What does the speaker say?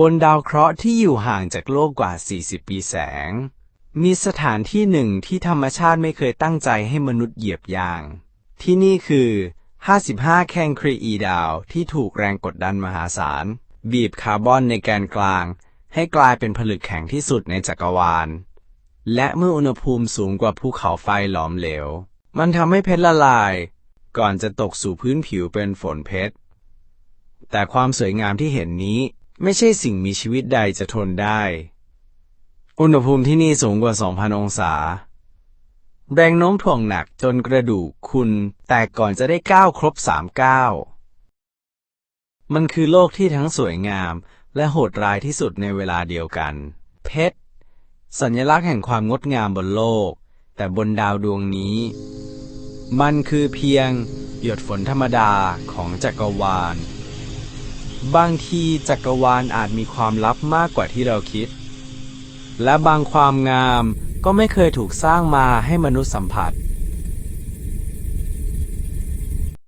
บนดาวเคราะห์ที่อยู่ห่างจากโลกกว่า 40 ปีแสง มีสถานที่หนึ่งที่ธรรมชาติไม่เคยตั้งใจให้มนุษย์เหยียบยาง ที่นี่คือ 55 แคนครีอีดาวที่ถูกแรงกดดันมหาศาล บีบคาร์บอนในแกนกลาง ให้กลายเป็นผลึกแข็งที่สุดในจักรวาล และเมื่ออุณหภูมิสูงกว่าภูเขาไฟหลอมเหลว มันทำให้เพชรละลาย ก่อนจะตกสู่พื้นผิวเป็นฝนเพชร แต่ความสวยงามที่เห็นนี้ ไม่ใช่สิ่งมีชีวิตใดจะทนได้ อุณหภูมิที่นี่สูงกว่า 2,000 องศา แรงโน้มถ่วงหนักจนกระดูกคุณแตกก่อนจะได้ก้าวครบสามก้าวมันคือโลกที่ทั้งสวยงามและโหดร้ายที่สุดในเวลาเดียวกัน เพชร สัญลักษณ์แห่งความงดงามบนโลก แต่บนดาวดวงนี้ มันคือเพียง หยดฝนธรรมดาของจักรวาล บางทีจักรวาลอาจมีความลับมากกว่าที่เราคิด และบางความงามก็ไม่เคยถูกสร้างมาให้มนุษย์สัมผัส